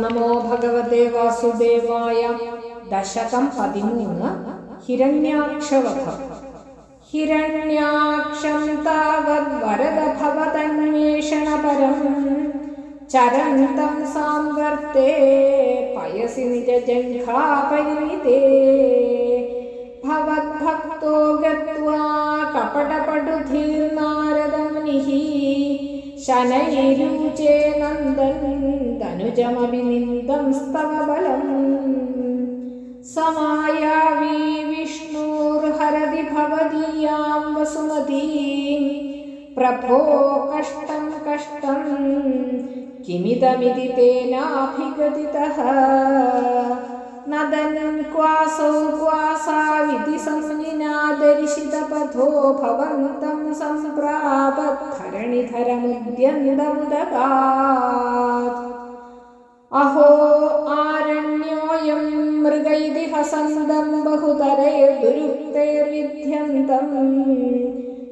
നമോ ഭഗവതേ വാസുദേവായ. ദശകം പതിമൂന്ന്. ഹിരണ്യാക്ഷവധം. ഹിരണ്യാക്ഷം താവത് വരദ ഭവതന്വേഷണപരം ചരന്തം സാംവർത്തേ പയസി നിജജഘാപരിതേ ഭവദ്ഭക്തോ ശനൈരുചേ നന്ദൻ ധനുജമഭിനിന്ദം സ്തവ ബലം സമായാവി വിഷ്ണുർഹരതി ഭവതീയാം വസുമതീം. പ്രഭോ കഷ്ടം കഷ്ടം കിമിതമിതി തേനാഭിഗതിതഃ. नदनं क्वासौ क्वासा विधि क्वासाविति संज्ञादर्शितपथो भवन्तं सम्प्रापद्धरणिधरमुद्यन्दमुदगात् अहो, आरण्योऽयं मृग इति हसन्दं बहुतरैर्दुरुक्तैर्विध्यन्तम्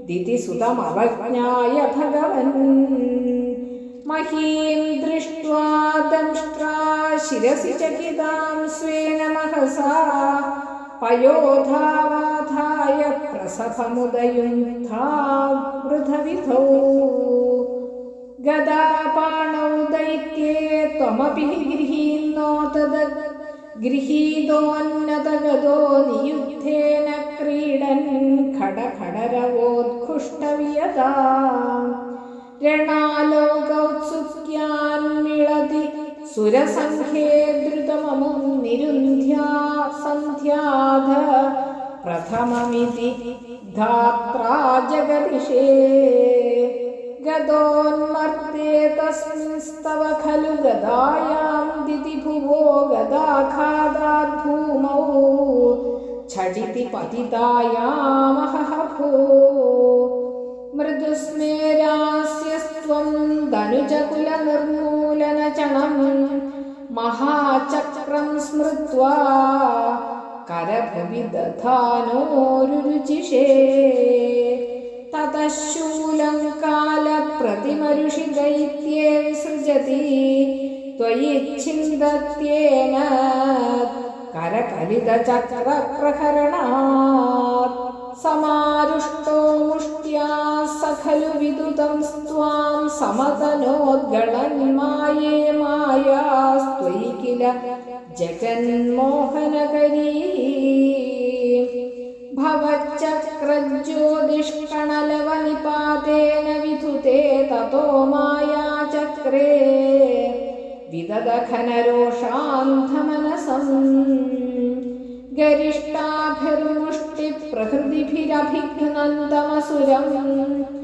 दितिसुतमवज्ञाय भगवन् ശിരസി ചകിതാം സ്വേന മഹസാ പയോധാവാധായ പ്രസഭമുദയുന്ധാവൃതവിധൗ ഗദാപാണൗ ദൈത്യേ ത്വമപി ഗൃഹീന്നോ തദ ഗൃഹീതോന്നതഗതോ നിയുദ്ധേന ക്രീഡൻ ഖടഖടരവോത്ഘുഷ്ടവിയതാ രണാലോകൗത്സുക്യാന്മിളതി സുരസംഖ്യേ सुरसङ्ख्ये द्रुतममुं निरुन्ध्या सन्ध्याध प्रथममिति धात्रा जगदिषे गदोन्मर्ते तस्मिंस्तव खलु गदायां दितिभुवो गदाखादाद्भूमौ झटिति पतितायामहः भो मृदुस्मेरास्यस्त्वं धनुजकुलनिर्मूलनचणम् महाचक्रं स्मृत्वा करभवि दधानोरुचिषे ततः शूलं कालप्रतिमरुषिदैत्ये विसृजति त्वयि छिन्दत्येन करकलितचक्रप्रहरणात् समारुष्टो मुष्ट्या खलु विदुतं स्त्वां समतनोद्गणन् माये मायास्त्वयि किल जगन्मोहनकरी भवच्चक्रज्योतिष्कणलवनिपातेन विधुते ततो मायाचक्रे विददघनरोषान्धमनसम् गरिष्ठाभिर्मुष्टिप्रहृतिभिरभिघ्नन्तमसुरम्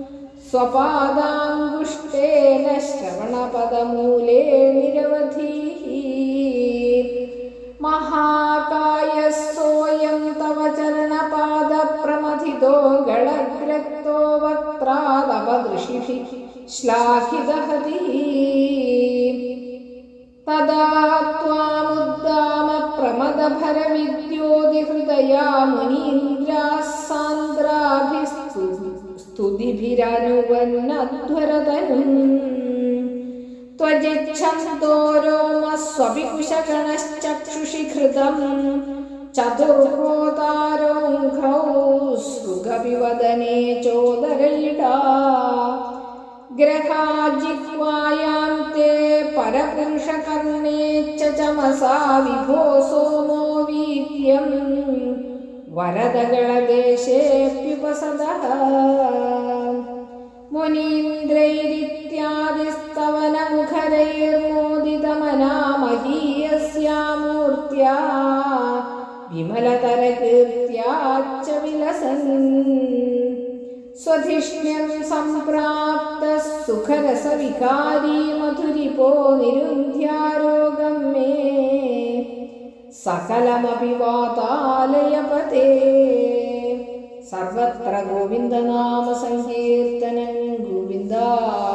സ്വപാദാങ്കുഷ്ടേന ശ്രവണപദമൂലേ നിരവധീ മഹാകായസ്സോയം തവ ചരണപാദപ്രമഥിതോ ഗളഗ്രക്തോ വക്രാദപദൃഷിഭി ശ്ലാഘിതഹതി. തദാ ത്വാമുദ്ദാമ പ്രമദഭരവിദ്യോതിഹൃദയാ മുനീന്ദ്രാസാന്ദ്രാഭിസ്തു स्तुतिभिरनुवन्नध्वरतनुम् त्वजिच्छन्दो रोमस्वपिकुशगणश्चक्षुषि ग्रहाजिह्वायां ते परपुरुषकर्णे च चमसा विभोसो वरदगणदेशेऽप्युपसदः मुनीन्द्रैरित्यादिस्तवनमुखरैर्मोदितमना महीयस्या विमलतरकीर्त्या च विलसन् स्वधिष्ण्यं सम्प्राप्तः सुखरसविकारी मधुरिपो निरुन्ध्यारोगं मे सकलमपि वातालयपते सर्वत्र गोविन्दनामसङ्कीर्तनं गोविन्दा हरिगो